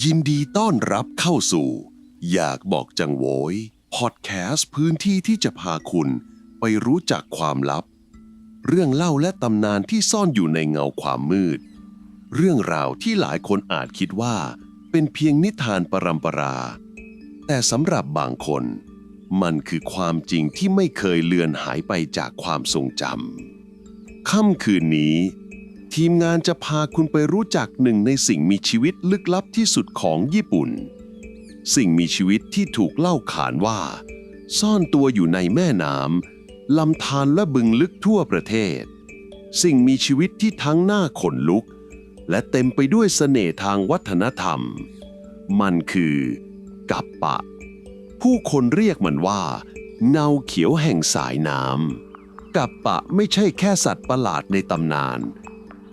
ยินดีต้อนรับเข้าสู่ อยากบอกจังโวยพอดแคสต์พื้นที่ที่จะพาคุณไปรู้จักความลับ เรื่องเล่าและตำนานที่ซ่อนอยู่ในเงาความมืด เรื่องราวที่หลายคนอาจคิดว่า เป็นเพียงนิทานปรำปรา แต่สำหรับบางคน มันคือความจริงที่ไม่เคยเลือนหายไปจากความทรงจำค่ำคืนนี้ ทีมงานจะพาคุณไปรู้จักหนึ่งในสิ่งมีชีวิตลึกลับที่สุดของญี่ปุ่น สิ่งมีชีวิตที่ถูกเล่าขานว่า ซ่อนตัวอยู่ในแม่น้ำลำธารและบึงลึกทั่วประเทศ สิ่งมีชีวิตที่ทั้งหน้าขนลุก และเต็มไปด้วยเสน่ห์ทางวัฒนธรรม มันคือกัปปะ ผู้คนเรียกมันว่า เงาเขียวแห่งสายน้ำกัปปะไม่ใช่แค่สัตว์ประหลาดในตำนาน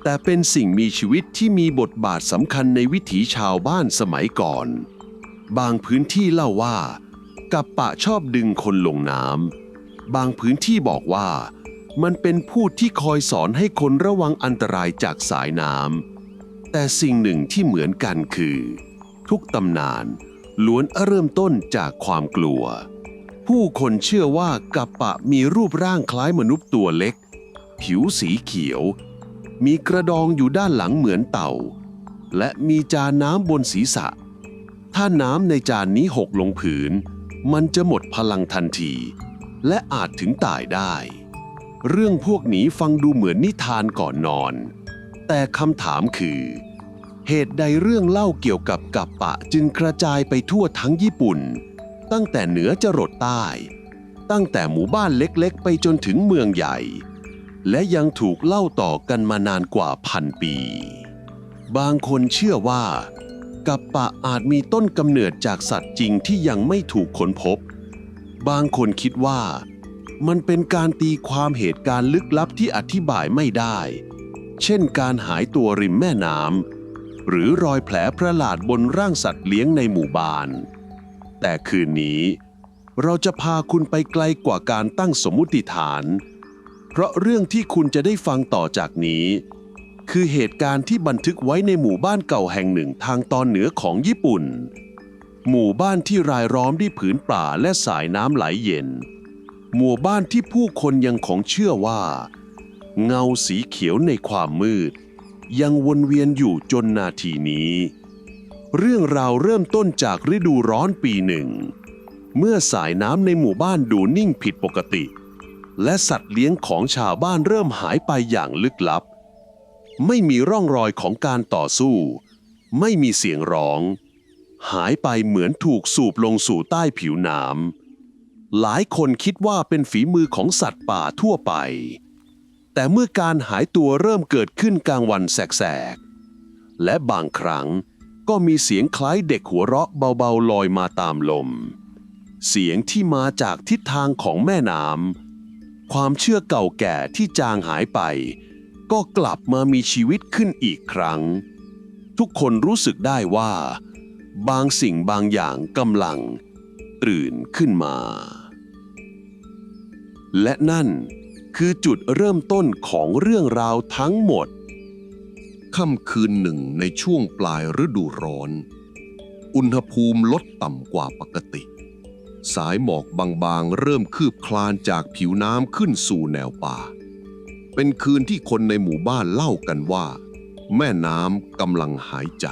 แต่เป็นสิ่งมีชีวิตที่มีบทบาทสำคัญในวิถีชาวบ้านสมัยก่อน บางพื้นที่เล่าว่า กัปปะชอบดึงคนลงน้ำบางพื้นที่บอกว่า มันเป็นผู้ที่คอยสอนให้คนระวังอันตรายจากสายน้ำแต่สิ่งหนึ่งที่เหมือนกันคือ ทุกตำนานล้วนเริ่มต้นจากความกลัว ผู้คนเชื่อว่ากัปปะมีรูปร่างคล้ายมนุษย์ตัวเล็ก ผิวสีเขียว มีกระดองอยู่ด้านหลังเหมือนเต่า และมีจานน้ำบนศีรษะ ถ้าน้ำในจานนี้หกลงผืน มันจะหมดพลังทันที และอาจถึงตายได้ เรื่องพวกนี้ฟังดูเหมือนนิทานก่อนนอน แต่คำถามคือ เหตุใดเรื่องเล่าเกี่ยวกับกัปปะจึงกระจายไปทั่วทั้งญี่ปุ่น ตั้งแต่เหนือจรดใต้ ตั้งแต่หมู่บ้านเล็กๆ ไปจนถึงเมืองใหญ่ และยังถูกเล่าต่อกันมานานกว่าพันปี บางคนเชื่อว่า กัปปะอาจมีต้นกำเนิดจากสัตว์จริงที่ยังไม่ถูกค้นพบ บางคนคิดว่า มันเป็นการตีความเหตุการณ์ลึกลับที่อธิบายไม่ได้ เช่นการหายตัวริมแม่น้ำหรือรอยแผลประหลาดบนร่างสัตว์เลี้ยงในหมู่บ้าน แต่คืนนี้ เราจะพาคุณไปไกลกว่าการตั้งสมมุติฐาน เพราะเรื่องที่คุณจะได้ฟังต่อจากนี้ คือเหตุการณ์ที่บันทึกไว้ในหมู่บ้านเก่าแห่งหนึ่งทางตอนเหนือของญี่ปุ่น หมู่บ้านที่รายล้อมด้วยผืนป่าและสายน้ำไหลเย็น หมู่บ้านที่ผู้คนยังคงเชื่อว่า เงาสีเขียวในความมืด ยังวนเวียนอยู่จนนาทีนี้ เรื่องราวเริ่มต้นจากฤดูร้อนปีหนึ่ง เมื่อสายน้ำในหมู่บ้านดูนิ่งผิดปกติ และสัตว์เลี้ยงของชาวบ้านเริ่มหายไปอย่างลึกลับ ไม่มีร่องรอยของการต่อสู้ ไม่มีเสียงร้อง หายไปเหมือนถูกสูบลงสู่ใต้ผิวน้ำหลายคนคิดว่าเป็นฝีมือของสัตว์ป่าทั่วไป แต่เมื่อการหายตัวเริ่มเกิดขึ้นกลางวันแสกๆ และบางครั้งก็มีเสียงคล้ายเด็กหัวเราะเบาๆลอยมาตามลม เสียงที่มาจากทิศทางของแม่น้ำ ความเชื่อเก่าแก่ที่จางหายไป ก็กลับมามีชีวิตขึ้นอีกครั้ง ทุกคนรู้สึกได้ว่า บางสิ่งบางอย่างกำลัง ตื่นขึ้นมา และนั่นคือจุดเริ่มต้นของเรื่องราวทั้งหมด ค่ำคืนหนึ่งในช่วงปลายฤดูร้อน อุณหภูมิลดต่ำกว่าปกติ สายหมอกบางๆ เริ่มคืบคลานจากผิวน้ำขึ้นสู่แนวป่า เป็นคืนที่คนในหมู่บ้านเล่ากันว่า แม่น้ำกำลังหายใจ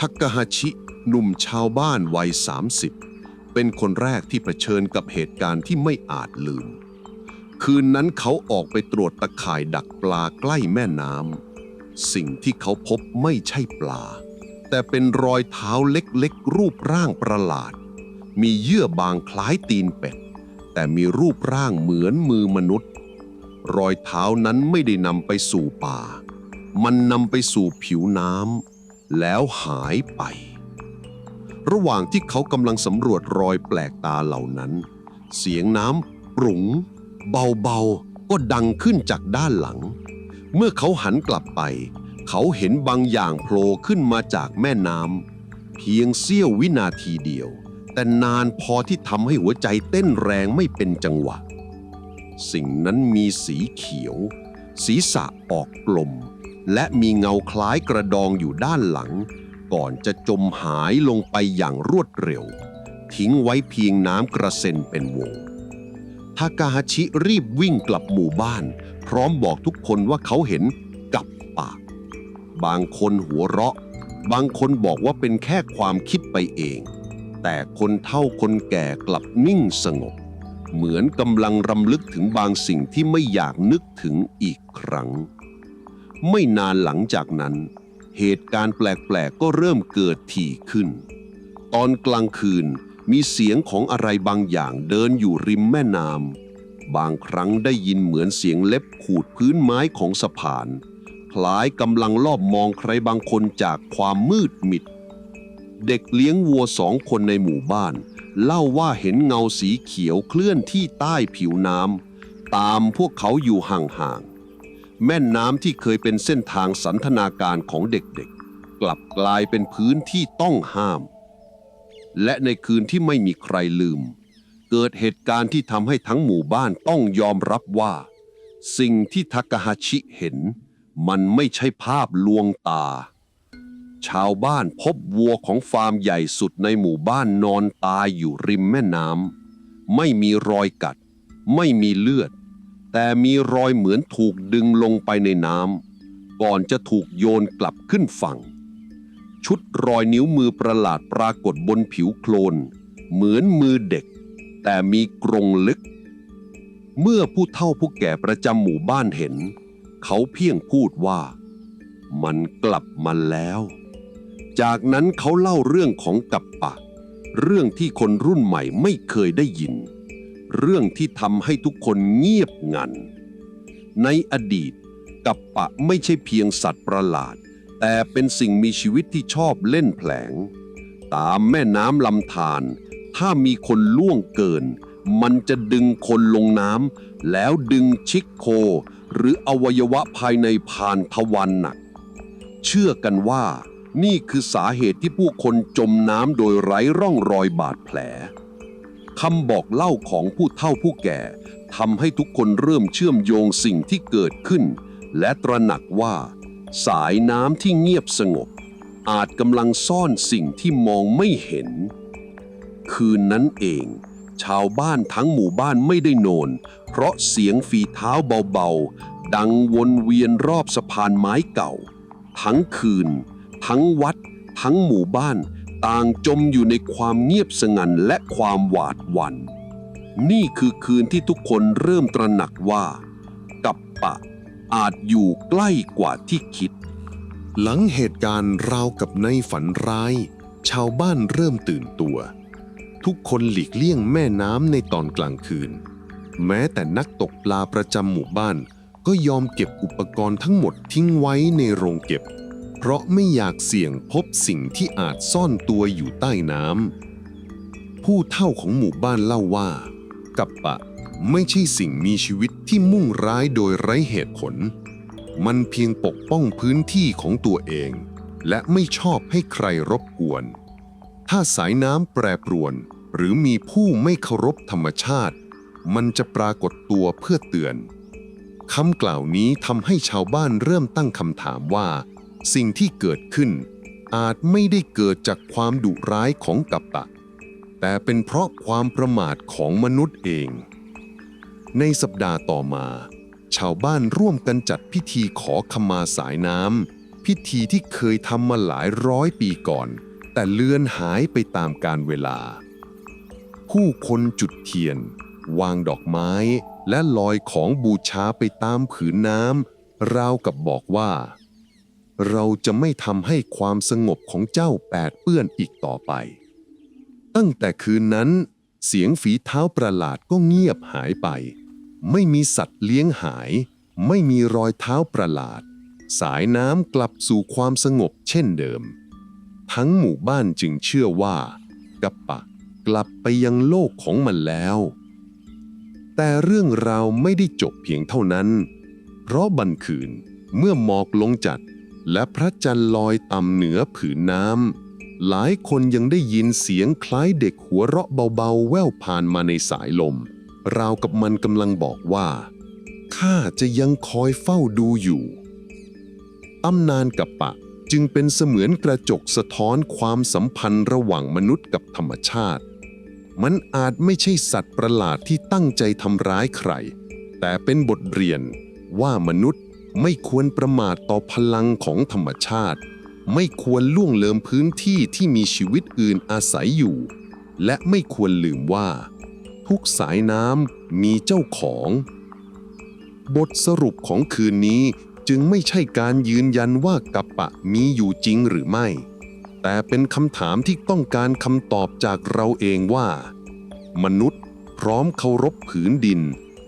ทักกะฮาชิหนุ่มชาวบ้านวัย 30 เป็นคนแรกที่เผชิญกับเหตุการณ์ที่ไม่อาจลืม คืนนั้นเขาออกไปตรวจตะข่ายดักปลาใกล้แม่น้ำสิ่งที่เขาพบไม่ใช่ปลา แต่เป็นรอยเท้าเล็กๆ รูปร่างประหลาด มีเยื่อบางคล้ายตีนเป็ด แต่มีรูปร่างเหมือนมือมนุษย์ รอยเท้านั้นไม่ได้นำไปสู่ป่า มันนำไปสู่ผิวน้ำแล้วหายไป ระหว่างที่เขากำลังสำรวจรอยแปลกตาเหล่านั้น เสียงน้ำปรุงเบาๆ ก็ดังขึ้นจากด้านหลัง เมื่อเขาหันกลับไป เขาเห็นบางอย่างโผล่ขึ้นมาจากแม่น้ำเพียงเสี้ยววินาทีเดียว แต่นานพอที่ทำให้หัวใจเต้นแรงไม่เป็นจังหวะ สิ่งนั้นมีสีเขียว ศีรษะออกกลม และมีเงาคล้ายกระดองอยู่ด้านหลัง ก่อนจะจมหายลงไปอย่างรวดเร็ว ทิ้งไว้เพียงน้ำกระเซ็นเป็นวงทากาฮาชิรีบวิ่งกลับหมู่บ้าน พร้อมบอกทุกคนว่าเขาเห็นกับปาก บางคนหัวเราะ บางคนบอกว่าเป็นแค่ความคิดไปเอง แต่คนเฒ่าคนแก่กลับนิ่งสงบ เหมือนกำลังรำลึกถึงบางสิ่งที่ไม่อยากนึกถึงอีกครั้ง ไม่นานหลังจากนั้น เหตุการณ์แปลกๆก็เริ่มเกิดถี่ขึ้น ตอนกลางคืนมีเสียงของอะไรบางอย่างเดินอยู่ริมแม่น้ำบางครั้งได้ยินเหมือนเสียงเล็บขูดพื้นไม้ของสะพานคล้ายกำลังลอบมองใครบางคนจากความมืดมิด เด็กเลี้ยงวัวสองคนในหมู่บ้าน เล่าว่าเห็นเงาสีเขียวเคลื่อนที่ใต้ผิวน้ำตามพวกเขาอยู่ห่างๆแม่น้ำที่เคยเป็นเส้นทางสันทนาการของเด็กๆ กลับกลายเป็นพื้นที่ต้องห้าม และในคืนที่ไม่มีใครลืม เกิดเหตุการณ์ที่ทำให้ทั้งหมู่บ้านต้องยอมรับว่า สิ่งที่ทากาฮาชิเห็น มันไม่ใช่ภาพลวงตา ชาวบ้านพบวัวของฟาร์มใหญ่สุดในหมู่บ้านนอนตายอยู่ริมแม่น้ำไม่มีรอยกัด ไม่มีเลือด แต่มีรอยเหมือนถูกดึงลงไปในน้ำก่อนจะถูกโยนกลับขึ้นฝั่ง ชุดรอยนิ้วมือประหลาดปรากฏบนผิวโคลน เหมือนมือเด็ก แต่มีกรงลึก เมื่อผู้เฒ่าผู้แก่ประจำหมู่บ้านเห็น เขาเพียงพูดว่ามันกลับมาแล้ว จากนั้นเขาเล่าเรื่องของกัปปะ เรื่องที่คนรุ่นใหม่ไม่เคยได้ยิน เรื่องที่ทำให้ทุกคนเงียบงัน ในอดีต กัปปะไม่ใช่เพียงสัตว์ประหลาด แต่เป็นสิ่งมีชีวิตที่ชอบเล่นแผลง ตามแม่น้ำลำธารถ้ามีคนล่วงเกิน มันจะดึงคนลงน้ำแล้วดึงชิกโค หรืออวัยวะภายในผ่านทวารหนัก เชื่อกันว่า นี่คือสาเหตุที่ผู้คนจมน้ำโดยไร้ร่องรอยบาดแผลคำบอกเล่าของผู้เฒ่าผู้แก่ทำให้ทุกคนเริ่มเชื่อมโยงสิ่งที่เกิดขึ้น และตระหนักว่า สายน้ำที่เงียบสงบ อาจกำลังซ่อนสิ่งที่มองไม่เห็น คืนนั้นเอง ชาวบ้านทั้งหมู่บ้านไม่ได้นอน เพราะเสียงฝีเท้าเบาๆ ดังวนเวียนรอบสะพานไม้เก่า ทั้งคืน ทั้งวัด ทั้งหมู่บ้าน ต่างจมอยู่ในความเงียบสงันและความหวาดหวัน่นนี่คือคืนที่ทุกคนเริ่มตระหนักว่า กับปะอาจอยู่ใกล้กว่าที่คิด หลังเหตุการณ์ราวกับในฝันร้าย ชาวบ้านเริ่มตื่นตัว ทุกคนหลีกเลี่ยงแม่น้ำในตอนกลางคืน แม้แต่นักตกปลาประจำหมู่บ้าน ก็ยอมเก็บอุปกรณ์ทั้งหมดทิ้งไว้ในโรงเก็บ เพราะไม่อยากเสี่ยงพบสิ่งที่อาจซ่อนตัวอยู่ใต้น้ำผู้เฒ่าของหมู่บ้านเล่าว่า กัปปะไม่ใช่สิ่งมีชีวิตที่มุ่งร้ายโดยไร้เหตุผล มันเพียงปกป้องพื้นที่ของตัวเอง และไม่ชอบให้ใครรบกวน ถ้าสายน้ำแปรปรวน หรือมีผู้ไม่เคารพธรรมชาติ มันจะปรากฏตัวเพื่อเตือนคำกล่าวนี้ทำให้ชาวบ้านเริ่มตั้งคำถามว่า สิ่งที่เกิดขึ้น อาจไม่ได้เกิดจากความดุร้ายของกัปปะ แต่เป็นเพราะความประมาทของมนุษย์เอง ในสัปดาห์ต่อมา ชาวบ้านร่วมกันจัดพิธีขอขมาสายน้ำพิธีที่เคยทำมาหลายร้อยปีก่อน แต่เลือนหายไปตามกาลเวลา ผู้คนจุดเทียน วางดอกไม้และลอยของบูชาไปตามผืนน้ำราวกับบอกว่า เราจะไม่ทำให้ความสงบของเจ้าแปดเปื้อนอีกต่อไป ตั้งแต่คืนนั้น เสียงฝีเท้าประหลาดก็เงียบหายไป ไม่มีสัตว์เลี้ยงหาย ไม่มีรอยเท้าประหลาด สายน้ำกลับสู่ความสงบเช่นเดิม ทั้งหมู่บ้านจึงเชื่อว่า กัปปะกลับไปยังโลกของมันแล้ว แต่เรื่องราวไม่ได้จบเพียงเท่านั้น เพราะบันคืนเมื่อหมอกลงจัด และพระจันทร์ลอยต่ำเหนือผืนน้ำหลายคนยังได้ยินเสียงคล้ายเด็กหัวเราะเบาๆ แว่วผ่านมาในสายลม ราวกับมันกำลังบอกว่าข้าจะยังคอยเฝ้าดูอยู่ตำนานกับปะจึงเป็นเสมือนกระจกสะท้อนความสัมพันธ์ระหว่างมนุษย์กับธรรมชาติ มันอาจไม่ใช่สัตว์ประหลาดที่ตั้งใจทำร้ายใคร แต่เป็นบทเรียนว่ามนุษย์ ไม่ควรประมาทต่อพลังของธรรมชาติ ไม่ควรล่วงเลิมพื้นที่ที่มีชีวิตอื่นอาศัยอยู่ และไม่ควรลืมว่า ทุกสายน้ำมีเจ้าของ บทสรุปของคืนนี้จึงไม่ใช่การยืนยันว่ากัปปะมีอยู่จริงหรือไม่ แต่เป็นคำถามที่ต้องการคำตอบจากเราเองว่า มนุษย์พร้อมเคารพผืนดิน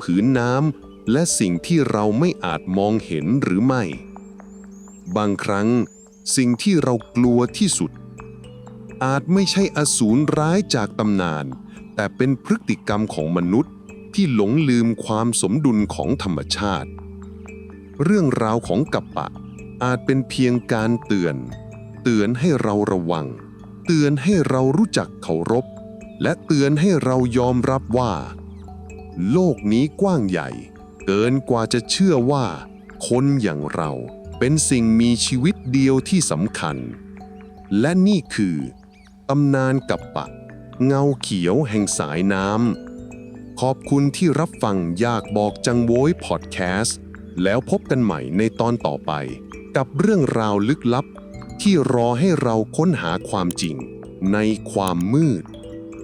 ผืนน้ำ และสิ่งที่เราไม่อาจมองเห็นหรือไม่ บางครั้ง สิ่งที่เรากลัวที่สุด อาจไม่ใช่อสูรร้ายจากตำนาน แต่เป็นพฤติกรรมของมนุษย์ที่หลงลืมความสมดุลของธรรมชาติ เรื่องราวของกัปปะ อาจเป็นเพียงการเตือน เตือนให้เราระวัง เตือนให้เรารู้จักเคารพ และเตือนให้เรายอมรับว่า โลกนี้กว้างใหญ่ เกินกว่าจะเชื่อว่า คนอย่างเราเป็นสิ่งมีชีวิตเดียวที่สำคัญ และนี่คือตำนานกับปะ เงาเขียวแห่งสายน้ำขอบคุณที่รับฟังอยากบอกจังโว้ยพอดแคสต์แล้วพบกันใหม่ในตอนต่อไป กับเรื่องราวลึกลับ ที่รอให้เราค้นหาความจริงในความมืด